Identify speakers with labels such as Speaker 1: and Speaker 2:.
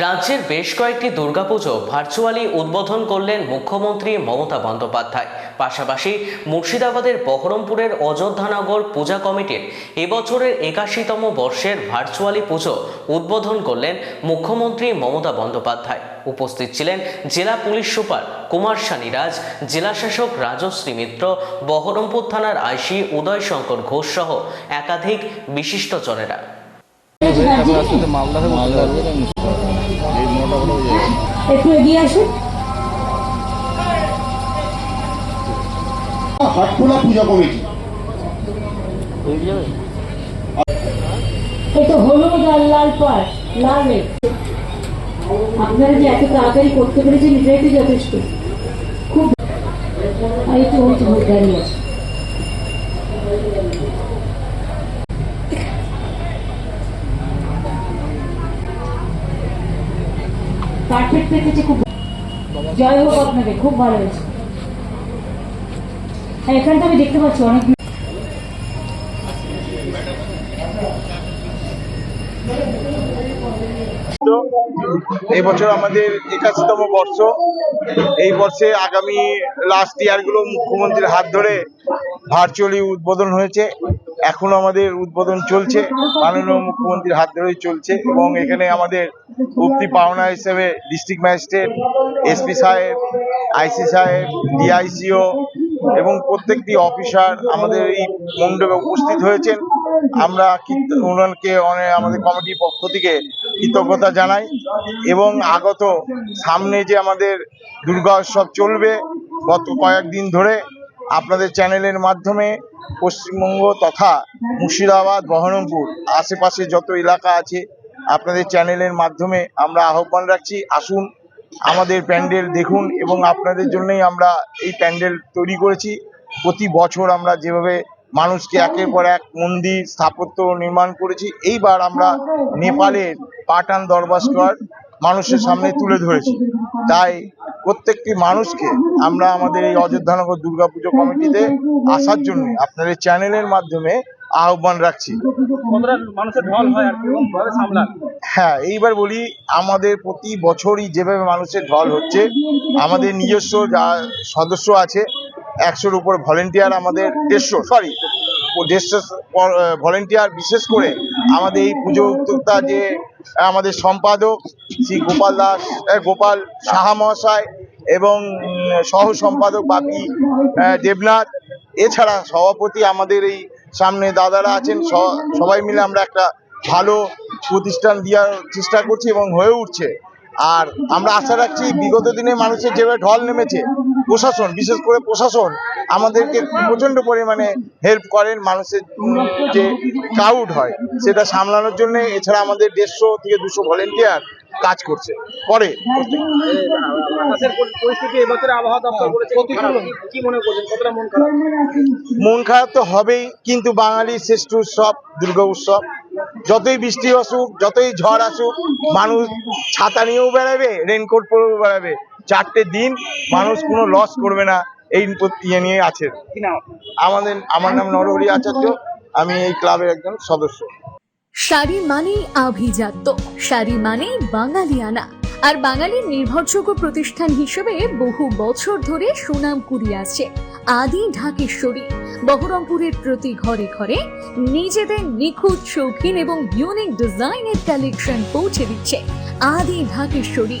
Speaker 1: রাজ্যের বেশ কয়েকটি দুর্গাপুজো ভার্চুয়ালি উদ্বোধন করলেন মুখ্যমন্ত্রী মমতা বন্দ্যোপাধ্যায়। পাশাপাশি মুর্শিদাবাদের বহরমপুরের অযোধ্যানগর পূজা কমিটির এবছরের একাশিতম বর্ষের ভার্চুয়ালি পুজো উদ্বোধন করলেন মুখ্যমন্ত্রী মমতা বন্দ্যোপাধ্যায়। উপস্থিত ছিলেন জেলা পুলিশ সুপার কুমার সানিরাজ জেলাশাসক রাজশ্রী মিত্র, বহরমপুর থানার আইসি উদয় শঙ্কর ঘোষ সহ একাধিক বিশিষ্টজনেরা
Speaker 2: একটু এগিয়ে আসুন।
Speaker 3: হাটখোলা পূজা কমিটি।
Speaker 2: এটা হলুদ আর লাল লাল আপনারা যে এত তাড়াতাড়ি করতে পেরেছেন? এটাই তো যথেষ্ট খুব আর এই তো ওই তো ভোট দাঁড়িয়ে আছে পারফেক্ট খুব জয় হোক আপনাকে খুব ভালো হয়েছে। আর এখানটা আমি দেখতে পাচ্ছি অনেক
Speaker 3: এই বছর আমাদের একাশিতম বর্ষ। এই বর্ষে আগামী লাস্ট ইয়ারগুলো মুখ্যমন্ত্রীর হাত ধরে ভার্চুয়ালি উদ্বোধন হয়েছে। এখনও আমাদের উদ্বোধন চলছে, মাননীয় মুখ্যমন্ত্রীর হাত ধরেই চলছে এবং এখানে আমাদের উক্তি পাওনা হিসেবে ডিস্ট্রিক্ট ম্যাজিস্ট্রেট, এসপি সাহেব, আইসি সাহেব, ডিআইসিও এবং প্রত্যেকটি অফিসার আমাদের এই মণ্ডপে উপস্থিত হয়েছেন। আমরা ওনাকে অনেক আমাদের কমিটির পক্ষ থেকে কৃতজ্ঞতা জানাই এবং আগত সামনে যে আমাদের দুর্গা উৎসব চলবে, গত কয়েকদিন ধরে আপনাদের চ্যানেলের মাধ্যমে পশ্চিমবঙ্গ তথা মুর্শিদাবাদ, বহরমপুর, আশেপাশে যত এলাকা আছে আপনাদের চ্যানেলের মাধ্যমে আমরা আহ্বান রাখছি। আসুন আমাদের প্যান্ডেল দেখুন এবং আপনাদের জন্যই আমরা এই প্যান্ডেল তৈরি করেছি। প্রতি বছর আমরা যেভাবে মানুষকে একের পর এক মন্দির স্থাপত্য নির্মাণ করেছি, এইবার আমরা নেপালের পাটান দরবার স্কোয়ার মানুষের সামনে তুলে ধরেছি। তাই প্রত্যেকটি মানুষকে আমরা আমাদের এই অযোধ্যানগর দুর্গাপুজো কমিটিতে আসার জন্য আপনাদের চ্যানেলের মাধ্যমে আহ্বান রাখছি।
Speaker 4: হয়
Speaker 3: এইবার বলি আমাদের প্রতি বছরই যেভাবে মানুষের ঢল হচ্ছে আমাদের নিজস্ব যা সদস্য আছে একশোর উপর ভলেন্টিয়ার আমাদের দেড়শো সরি দেড়শো ভলেন্টিয়ার বিশেষ করে আমাদের এই পুজো উদ্যোক্তা যে আমাদের সম্পাদক শ্রী গোপাল দাস গোপাল সাহা মহাশয় এবং সহ সম্পাদক বাপি দেবনাথ এছাড়া সভাপতি আমাদের এই সামনে দাদারা আছেন সবাই মিলে আমরা একটা ভালো প্রতিষ্ঠান দেওয়ার চেষ্টা করছি এবং হয়ে উঠছে। আর আমরা আশা রাখছি বিগত দিনে মানুষের যেভাবে ঢল নেমেছে প্রশাসন বিশেষ করে প্রশাসন আমাদেরকে প্রচণ্ড পরিমাণে হেল্প করেন মানুষের যে ক্রাউড হয় সেটা সামলানোর জন্য। এছাড়া আমাদের দেড়শো থেকে দুশো ভলেন্টিয়ার কাজ করছে
Speaker 4: পরি- মন খারাপ?
Speaker 3: তো হবেই কিন্তু বাঙালির শ্রেষ্ঠ উৎসব দুর্গা উৎসব। যতই বৃষ্টি আসুক যতই ঝড় আসুক মানুষ ছাতা নিয়েও বেড়াবে রেনকোট পরেও বেড়াবে। চারটে দিন মানুষ কোনো লস করবে না। এই ইয়ে নিয়ে আছে। আমাদের আমার নাম নরহরি আচার্য। আমি এই ক্লাবের একজন সদস্য।
Speaker 5: শাড়ি মানেই আভিজাত্য। শাড়ি মানেই বাঙালিয়ানা। আর বাঙালির নির্ভরযোগ্য প্রতিষ্ঠান হিসেবে বহু বছর ধরে সুনাম কুড়িয়ে আসছে আদি ঢাকেশ্বরী। বহরমপুরের প্রতি ঘরে ঘরে নিজেদের নিখুঁত শৌখিন এবং ইউনিক ডিজাইনের কালেকশন পৌঁছে দিচ্ছে আদি ঢাকেশ্বরী।